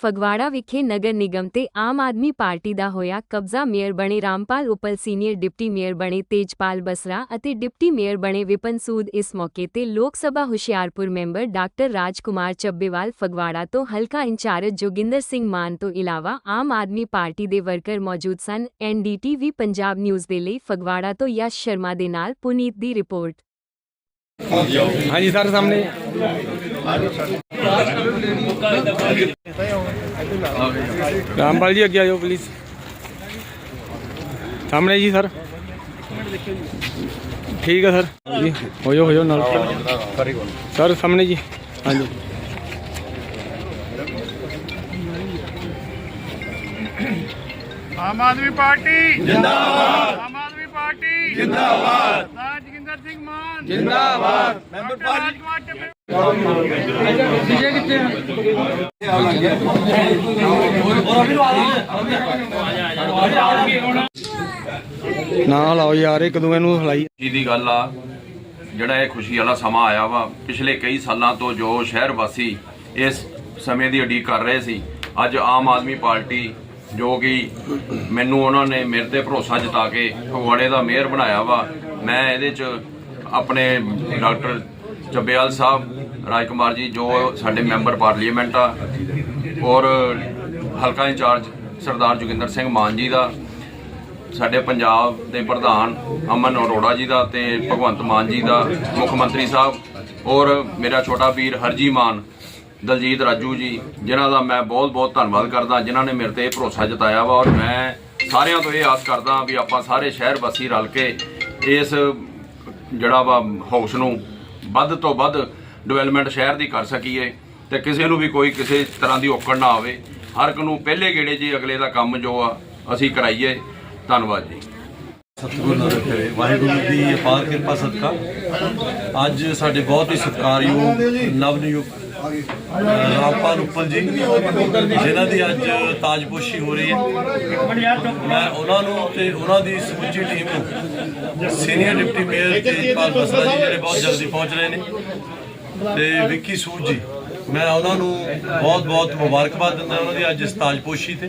ਫਗਵਾੜਾ ਵਿਖੇ ਨਗਰ ਨਿਗਮ ਤੇ ਆਮ ਆਦਮੀ ਪਾਰਟੀ ਦਾ ਹੋਇਆ ਕਬਜ਼ਾ। ਮੇਅਰ ਬਣੇ Rampal Uppal, senior deputy mayor ਬਣੇ ਤੇਜਪਾਲ ਬਸਰਾ ਅਤੇ ਡਿਪਟੀ ਮੇਅਰ ਬਣੇ ਵਿਪਨ ਸੂਦ। ਇਸ ਮੌਕੇ ਤੇ ਲੋਕ ਸਭਾ ਹੁਸ਼ਿਆਰਪੁਰ ਮੈਂਬਰ ਡਾਕਟਰ ਰਾਜਕੁਮਾਰ ਚੱਬੇਵਾਲ ਫਗਵਾੜਾ ਤੋਂ ਹਲਕਾ ਇੰਚਾਰਜ ਜੋਗਿੰਦਰ ਸਿੰਘ ਮਾਨ ਤੋਂ ਇਲਾਵਾ ਆਮ ਆਦਮੀ ਪਾਰਟੀ ਦੇ ਵਰਕਰ ਮੌਜੂਦ ਸਨ। ਐਨਡੀਟੀਵੀ ਪੰਜਾਬ ਨਿਊਜ਼ ਦੇ ਲਈ ਫਗਵਾੜਾ ਤੋਂ ਯਸ਼ ਸ਼ਰਮਾ ਦੇ ਨਾਲ ਪੁਨੀਤ ਦੀ ਰਿਪੋਰਟ। ਹਾਂਜੀ, ਸਰ, ਸਾਹਮਣੇ। ਰਾਮਪਾਲ ਜੀ ਅੱਗੇ ਆਇਓ ਪਲੀਜ਼ ਸਾਹਮਣੇ ਜੀ ਸਰ ਠੀਕ ਹੈ ਸਰ ਜੀ ਹੋ ਜਾਓ ਹੋ ਜਾਓ ਨਾਲ ਸਰ ਸਾਹਮਣੇ ਜੀ ਹਾਂਜੀ ਆਮ ਆਦਮੀ ਪਾਰਟੀ ਜਿੰਦਾਬਾਦ ਆਮ ਆਦਮੀ ਪਾਰਟੀ ਜਿੰਦਾਬਾਦ ਸਰਦਾਰ ਜੋਗਿੰਦਰ ਸਿੰਘ ਮਾਨ ਨਾ ਲਾਓ ਯਾਰ ਇੱਕ ਦੂਏ ਨੂੰ ਹਲਾਈ। ਖੁਸ਼ੀ ਦੀ ਗੱਲ ਆ ਜਿਹੜਾ ਇਹ ਖੁਸ਼ੀ ਵਾਲਾ ਸਮਾਂ ਆਇਆ ਵਾ ਪਿਛਲੇ ਕਈ ਸਾਲਾਂ ਤੋਂ ਜੋ ਸ਼ਹਿਰ ਵਾਸੀ ਇਸ ਸਮੇਂ ਦੀ ਉਡੀਕ ਕਰ ਰਹੇ ਸੀ ਅੱਜ ਆਮ ਆਦਮੀ ਪਾਰਟੀ ਜੋ ਕਿ ਮੈਨੂੰ ਉਹਨਾਂ ਨੇ ਮੇਰੇ ਤੇ ਭਰੋਸਾ ਜਤਾ ਕੇ ਫਗਵਾੜੇ ਦਾ ਮੇਅਰ ਬਣਾਇਆ ਵਾ ਮੈਂ ਇਹਦੇ 'ਚ ਆਪਣੇ ਡਾਕਟਰ ਚੱਬੇਵਾਲ ਸਾਹਿਬ ਰਾਜ ਕੁਮਾਰ ਜੀ, ਜੋ ਸਾਡੇ ਮੈਂਬਰ ਪਾਰਲੀਮੈਂਟ ਆ, ਔਰ ਹਲਕਾ ਇੰਚਾਰਜ ਸਰਦਾਰ ਜੋਗਿੰਦਰ ਸਿੰਘ ਮਾਨ ਜੀ ਦਾ, ਸਾਡੇ ਪੰਜਾਬ ਦੇ ਪ੍ਰਧਾਨ ਅਮਨ ਅਰੋੜਾ ਜੀ ਦਾ ਤੇ ਭਗਵੰਤ ਮਾਨ ਜੀ ਦਾ, ਮੁੱਖ ਮੰਤਰੀ ਸਾਹਿਬ, ਔਰ ਮੇਰਾ ਛੋਟਾ ਵੀਰ ਹਰਜੀ ਮਾਨ, ਦਲਜੀਤ ਰਾਜੂ ਜੀ, ਜਿਨ੍ਹਾਂ ਦਾ ਮੈਂ ਬਹੁਤ ਬਹੁਤ ਧੰਨਵਾਦ ਕਰਦਾ, ਜਿਨ੍ਹਾਂ ਨੇ ਮੇਰੇ ਤੇ ਇਹ ਭਰੋਸਾ ਜਤਾਇਆ ਵਾ, ਔਰ ਮੈਂ ਸਾਰਿਆਂ ਤੋਂ ਇਹ ਆਸ ਕਰਦਾ ਵੀ ਆਪਾਂ ਸਾਰੇ ਸ਼ਹਿਰ ਵਾਸੀ ਰਲ ਕੇ ਇਸ ਜਿਹੜਾ ਵਾ ਹਾਊਸ ਨੂੰ ਵੱਧ ਤੋਂ ਵੱਧ ਡਿਵੈਲਪਮੈਂਟ ਸ਼ਹਿਰ ਦੀ ਕਰ ਸਕੀਏ ਤੇ ਕਿਸੇ ਨੂੰ ਵੀ ਕੋਈ ਕਿਸੇ ਤਰ੍ਹਾਂ ਦੀ ਔਕੜ ਨਾ ਆਵੇ। ਹਰ ਇੱਕ ਨੂੰ ਪਹਿਲੇ ਗੇੜੇ 'ਚ ਅਗਲੇ ਦਾ ਕੰਮ ਜੋ ਆ, ਅਸੀਂ ਕਰਾਈਏ। ਧੰਨਵਾਦ ਜੀ। ਸਤਿਗੁਰ ਨਾਨਕ ਕਰੇ ਵਾਹਿਗੁਰੂ ਦੀ ਅਪਾਰ ਕਿਰਪਾ, ਸਦਕਾ। ਅੱਜ ਸਾਡੇ ਬਹੁਤ ਹੀ ਸਤਿਕਾਰਯੋਗ ਨਵਨਿਯੁਕਤ ਰਾਮਪਾਲ ਉੱਪਲ ਜੀ, ਜਿਨ੍ਹਾਂ ਦੀ ਅੱਜ ਤਾਜਪੋਸ਼ੀ ਹੋ ਰਹੀ ਹੈ। ਮੈਂ ਉਹਨਾਂ ਨੂੰ ਤੇ ਉਹਨਾਂ ਦੀ ਸਮੁੱਚੀ ਟੀਮ ਨੂੰ senior deputy mayor Tejpal Basra ji ਜਿਹੜੇ ਬਹੁਤ ਜਲਦੀ ਪਹੁੰਚ ਰਹੇ ਨੇ। ਤੇ ਵਿੱਕੀ ਸੂਦ ਜੀ ਮੈਂ ਉਹਨਾਂ ਨੂੰ ਬਹੁਤ-ਬਹੁਤ ਮੁਬਾਰਕਬਾਦ ਦਿੰਦਾ ਉਹਨਾਂ ਦੀ ਅੱਜ ਇਸ ਤਾਜਪੋਸ਼ੀ ਤੇ।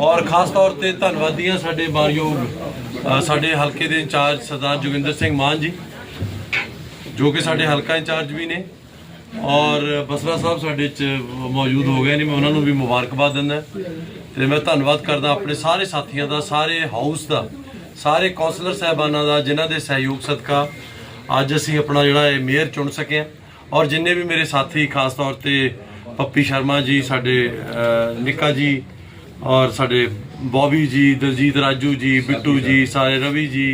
ਔਰ ਖਾਸ ਤੌਰ ਤੇ ਧੰਨਵਾਦੀ ਹਾਂ ਸਾਡੇ ਮਾਨਯੋਗ ਸਾਡੇ ਹਲਕੇ ਦੇ ਇੰਚਾਰਜ ਸਰਦਾਰ ਜੋਗਿੰਦਰ ਸਿੰਘ ਮਾਨ ਜੀ, ਜੋ ਕਿ ਸਾਡੇ ਹਲਕਾ ਇੰਚਾਰਜ ਵੀ ਨੇ। ਔਰ ਬਸਰਾ ਸਾਹਿਬ ਸਾਡੇ ਚ ਮੌਜੂਦ ਹੋ ਗਏ ਨੇ, ਮੈਂ ਉਹਨਾਂ ਨੂੰ ਵੀ ਮੁਬਾਰਕਬਾਦ ਦਿੰਦਾ। ਤੇ ਮੈਂ ਧੰਨਵਾਦ ਕਰਦਾ ਆਪਣੇ ਸਾਰੇ ਸਾਥੀਆਂ ਦਾ, ਸਾਰੇ ਹਾਊਸ ਦਾ, ਸਾਰੇ ਕੌਂਸਲਰ ਸਾਹਿਬਾਨਾਂ ਦਾ, ਜਿਨ੍ਹਾਂ ਦੇ ਸਹਿਯੋਗ ਸਦਕਾ ਅੱਜ ਅਸੀਂ ਆਪਣਾ ਜਿਹੜਾ ਇਹ ਮੇਅਰ ਚੁਣ ਸਕੇ ਹਾਂ। ਔਰ ਜਿੰਨੇ ਵੀ ਮੇਰੇ ਸਾਥੀ ਖਾਸ ਤੌਰ ਤੇ ਪੱਪੀ ਸ਼ਰਮਾ ਜੀ ਸਾਡੇ ਨਿੱਕਾ ਜੀ ਔਰ ਸਾਡੇ ਬੌਬੀ ਜੀ ਦਲਜੀਤ ਰਾਜੂ ਜੀ ਬਿੱਟੂ ਜੀ ਸਾਰੇ ਰਵੀ ਜੀ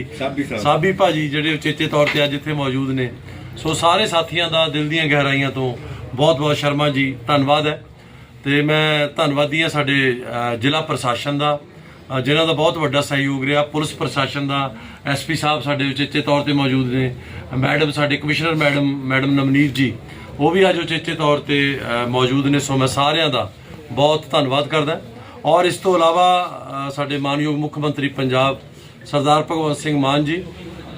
ਸਾਬੀ ਭਾਜੀ ਜਿਹੜੇ ਉਚੇਚੇ ਤੌਰ ਤੇ ਅੱਜ ਇੱਥੇ ਮੌਜੂਦ ਨੇ। ਸੋ ਸਾਰੇ ਸਾਥੀਆਂ ਦਾ ਦਿਲ ਦੀਆਂ ਗਹਿਰਾਈਆਂ ਤੋਂ ਬਹੁਤ ਬਹੁਤ ਸ਼ਰਮਾ ਜੀ ਧੰਨਵਾਦ ਹੈ। ਤੇ ਮੈਂ ਧੰਨਵਾਦੀ ਹਾਂ ਸਾਡੇ ਜ਼ਿਲ੍ਹਾ ਪ੍ਰਸ਼ਾਸਨ ਦਾ। ਜਿਨ੍ਹਾਂ ਦਾ ਬਹੁਤ ਵੱਡਾ ਸਹਿਯੋਗ ਰਿਹਾ ਪੁਲਿਸ ਪ੍ਰਸ਼ਾਸਨ ਦਾ ਐਸਪੀ ਸਾਹਿਬ ਸਾਡੇ ਉਚੇਚੇ ਤੌਰ ਤੇ ਮੌਜੂਦ ਨੇ ਮੈਡਮ ਸਾਡੇ ਕਮਿਸ਼ਨਰ ਮੈਡਮ ਮੈਡਮ ਨਵਨੀਤ ਜੀ ਉਹ ਵੀ ਅੱਜ ਉਚੇਚੇ ਤੌਰ ਤੇ ਮੌਜੂਦ ਨੇ ਸੋ ਮੈਂ ਸਾਰਿਆਂ ਦਾ ਬਹੁਤ ਧੰਨਵਾਦ ਕਰਦਾ। ਔਰ ਇਸ ਤੋਂ ਇਲਾਵਾ ਸਾਡੇ ਮਾਨਯੋਗ ਮੁੱਖ ਮੰਤਰੀ ਪੰਜਾਬ ਸਰਦਾਰ ਭਗਵੰਤ ਸਿੰਘ ਮਾਨ ਜੀ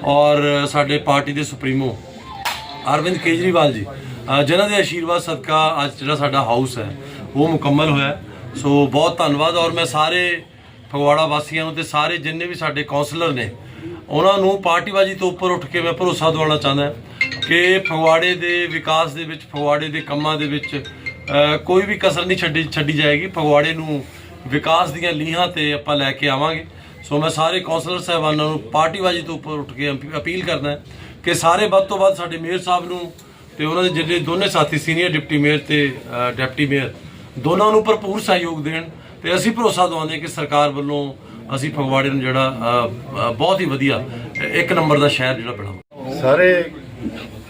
ਔਰ ਸਾਡੇ ਪਾਰਟੀ ਦੇ ਸੁਪਰੀਮੋ ਅਰਵਿੰਦ ਕੇਜਰੀਵਾਲ ਜੀ ਅ, ਜਿਨ੍ਹਾਂ ਦੇ ਆਸ਼ੀਰਵਾਦ ਸਦਕਾ ਅੱਜ ਜਿਹੜਾ ਸਾਡਾ ਹਾਊਸ ਹੈ ਉਹ ਮੁਕੰਮਲ ਹੋਇਆ ਸੋ ਬਹੁਤ ਧੰਨਵਾਦ ਔਰ ਮੈਂ ਸਾਰੇ ਫਗਵਾੜਾ ਵਾਸੀਆਂ ਨੂੰ ਤੇ ਸਾਰੇ ਜਿੰਨੇ ਵੀ ਸਾਡੇ ਕਾਉਂਸਲਰ ਨੇ ਉਹਨਾਂ ਨੂੰ ਪਾਰਟੀਬਾਜੀ ਤੋਂ ਉੱਪਰ ਉੱਠ ਕੇ ਮੈਂ ਭਰੋਸਾ ਦਿਵਾਉਣਾ ਚਾਹੁੰਦਾ ਕਿ ਫਗਵਾੜੇ ਦੇ ਵਿਕਾਸ ਦੇ ਵਿੱਚ ਫਗਵਾੜੇ ਦੇ ਕੰਮਾਂ ਦੇ ਵਿੱਚ ਕੋਈ ਵੀ ਕਸਰ ਨਹੀਂ ਛੱਡੀ ਛੱਡੀ ਜਾਏਗੀ। ਫਗਵਾੜੇ ਨੂੰ ਵਿਕਾਸ ਦੀਆਂ ਲੀਹਾਂ ਤੇ ਆਪਾਂ ਲੈ ਕੇ ਆਵਾਂਗੇ। ਸੋ ਮੈਂ ਸਾਰੇ ਕਾਉਂਸਲਰ ਸਾਹਿਬਾਨਾਂ ਨੂੰ ਪਾਰਟੀਬਾਜੀ ਤੋਂ ਉੱਪਰ ਉੱਠ ਕੇ ਅਪੀ- ਅਪੀਲ ਕਰਦਾ ਕਿ ਸਾਰੇ ਵੱਧ ਤੋਂ ਵੱਧ ਸਾਡੇ ਮੇਅਰ ਸਾਹਿਬ ਨੂੰ ਤੇ ਉਹਨਾਂ ਦੇ ਜਿਹੜੇ ਦੋਨੇ ਸਾਥੀ ਸੀਨੀਅਰ ਡਿਪਟੀ ਮੇਅਰ ਤੇ ਅ, ਡਿਪਟੀ ਮੇਅਰ ਦੋਨਾਂ ਨੂੰ ਭਰਪੂਰ ਸਹਿਯੋਗ ਦੇਣ। ਤੇ ਅਸੀਂ ਭਰੋਸਾ ਦਵਾਉਂਦੇ ਕਿ ਸਰਕਾਰ ਵੱਲੋਂ ਅਸੀਂ ਫਗਵਾੜੇ ਨੂੰ ਜਿਹੜਾ ਬਹੁਤ ਹੀ ਵਧੀਆ, ਇੱਕ ਨੰਬਰ ਦਾ ਸ਼ਹਿਰ ਜਿਹੜਾ ਬਣਾਵਾਂਗੇ। ਸਾਰੇ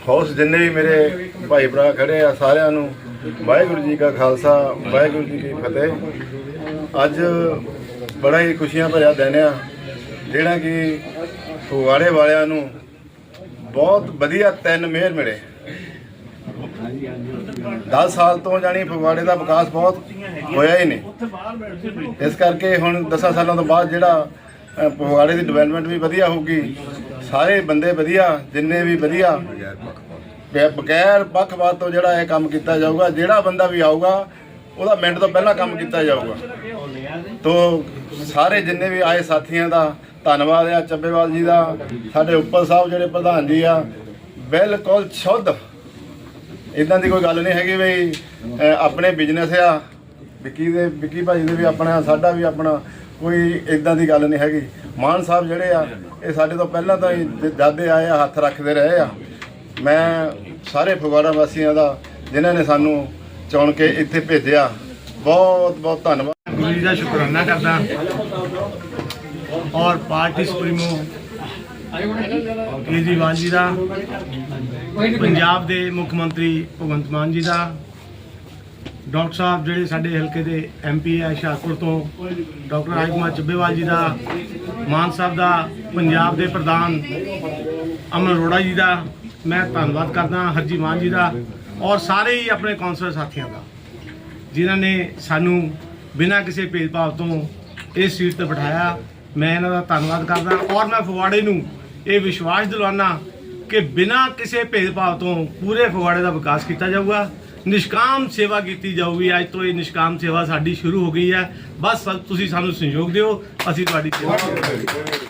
ਹਾਊਸ ਜਿੰਨੇ ਵੀ ਮੇਰੇ ਭਾਈ ਭਰਾ ਖੜੇ ਆ, ਸਾਰਿਆਂ ਨੂੰ ਵਾਹਿਗੁਰੂ ਜੀ ਕਾ ਖਾਲਸਾ, ਵਾਹਿਗੁਰੂ ਜੀ ਕੀ ਫਤਿਹ। ਅੱਜ ਬੜਾ ਹੀ ਖੁਸ਼ੀਆਂ ਭਰਿਆ ਦਿਨ ਆ, ਜਿਹੜਾ ਕਿ ਫਗਵਾੜੇ ਵਾਲਿਆਂ ਨੂੰ ਬਹੁਤ ਵਧੀਆ ਤਿੰਨ ਮੇਅਰ ਮਿਲੇ। 10 ਸਾਲ ਤੋਂ ਜਾਣੀ ਫਗਵਾੜੇ ਦਾ ਵਿਕਾਸ ਬਹੁਤ ਹੋਇਆ ਹੀ ਨਹੀਂ। ਇਸ ਕਰਕੇ ਹੁਣ 10 ਸਾਲਾਂ ਤੋਂ ਬਾਅਦ ਜਿਹੜਾ ਅ, ਫਗਵਾੜੇ ਦੀ ਡਿਵੈਲਪਮੈਂਟ ਵੀ ਵਧੀਆ ਹੋਊਗੀ। ਸਾਰੇ ਬੰਦੇ ਵਧੀਆ ਜਿੰਨੇ ਵੀ ਵਧੀਆ। ਬੈ- ਬਗੈਰ ਪੱਖਪਾਤ ਤੋਂ ਜਿਹੜਾ ਇਹ ਕੰਮ ਕੀਤਾ ਜਾਊਗਾ ਜਿਹੜਾ ਬੰਦਾ ਵੀ ਆਊਗਾ ਉਹਦਾ ਮਿੰਟ ਤੋਂ ਪਹਿਲਾਂ ਕੰਮ ਕੀਤਾ ਜਾਊਗਾ। ਤੋ ਸਾਰੇ ਜਿੰਨੇ ਵੀ ਆਏ ਸਾਥੀਆਂ ਦਾ ਧੰਨਵਾਦ ਆ ਚੱਬੇਵਾਲ ਜੀ ਦਾ ਸਾਡੇ ਉੱਪਰ ਸਾਹਿਬ ਜਿਹੜੇ ਪ੍ਰਧਾਨ ਜੀ ਆ ਬਿਲਕੁਲ ਸ਼ੁੱਧ। ਇਦਾਂ ਦੀ ਕੋਈ ਗੱਲ ਨਹੀਂ ਹੈਗੀ ਵੀ ਆਪਣੇ ਬਿਜ਼ਨਸ ਆ ਵਿੱਕੀ ਦੇ, ਵਿੱਕੀ ਭਾਜੀ ਦੇ ਵੀ ਆਪਣਾ, ਸਾਡਾ ਵੀ ਆਪਣਾ ਕੋਈ ਇਦਾਂ ਦੀ ਗੱਲ ਨਹੀਂ ਹੈਗੀ। ਮਾਨ ਸਾਹਿਬ ਜਿਹੜੇ ਆ, ਇਹ ਸਾਡੇ ਤੋਂ ਪਹਿਲਾਂ ਤਾਂ ਹੀ ਦਾਦੇ ਆਏ ਆ, ਹੱਥ ਰੱਖਦੇ ਰਹੇ ਆ। ਮੈਂ ਸਾਰੇ ਫਗਵਾੜਾ ਵਾਸੀਆਂ ਦਾ, ਜਿਨ੍ਹਾਂ ਨੇ ਸਾਨੂੰ ਚੁਣ ਕੇ ਇੱਥੇ ਭੇਜਿਆ, ਬਹੁਤ ਬਹੁਤ ਧੰਨਵਾਦ। ਗੁਰੂ ਜੀ ਦਾ ਸ਼ੁਕਰਾਨਾ ਕਰਦਾ ਔਰ ਪਾਰਟੀ ਸੁਪਰੀਮੋ ਕੇਜਰੀਵਾਲ ਜੀ ਦਾ, ਪੰਜਾਬ ਦੇ ਮੁੱਖ ਮੰਤਰੀ ਭਗਵੰਤ ਮਾਨ ਜੀ ਦਾ ਡਾਕਟਰ ਸਾਹਿਬ ਜਿਹੜੇ ਸਾਡੇ ਹਲਕੇ ਦੇ ਐਮਪੀ ਹੈ ਹੁਸ਼ਿਆਰਪੁਰ ਤੋਂ, ਡਾਕਟਰ ਰਾਜਕੁਮਾਰ ਚੱਬੇਵਾਲ ਜੀ ਦਾ, ਮਾਨ ਸਾਹਿਬ ਦਾ, ਪੰਜਾਬ ਦੇ ਪ੍ਰਧਾਨ ਅਮਨ ਅਰੋੜਾ ਜੀ ਦਾ, ਮੈਂ ਧੰਨਵਾਦ ਕਰਦਾ ਹਰਜੀ ਮਾਨ ਜੀ ਦਾ ਔਰ ਸਾਰੇ ਹੀ ਆਪਣੇ ਕੌਂਸਲਰ ਸਾਥੀਆਂ ਦਾ, ਜਿਨ੍ਹਾਂ ਨੇ ਸਾਨੂੰ ਬਿਨਾਂ ਕਿਸੇ ਭੇਦਭਾਵ ਤੋਂ ਇਸ ਸੀਟ ਤੇ ਬਿਠਾਇਆ। ਮੈਂ ਇਹਨਾਂ ਦਾ ਧੰਨਵਾਦ ਕਰਦਾ ਔਰ ਮੈਂ ਫਗਵਾੜੇ ਨੂੰ ਇਹ ਵਿਸ਼ਵਾਸ ਦਿਲਾਨਾ ਕਿ ਬਿਨਾਂ ਕਿਸੇ ਭੇਦਭਾਵ ਤੋਂ ਪੂਰੇ ਫਗਵਾੜੇ ਦਾ ਵਿਕਾਸ ਕੀਤਾ ਜਾਊਗਾ। ਨਿਸ਼ਕਾਮ ਸੇਵਾ ਕੀਤੀ ਜਾਊਗੀ। ਅੱਜ ਤੋਂ ਇਹ ਨਿਸ਼ਕਾਮ ਸੇਵਾ ਸਾਡੀ ਸ਼ੁਰੂ ਹੋ ਗਈ ਹੈ। ਬਸ ਤੁਸੀਂ ਸਾਨੂੰ ਸਹਿਯੋਗ ਦਿਓ। ਅਸੀਂ ਤੁਹਾਡੀ ਸੇਵਾ ਕਰਾਂਗੇ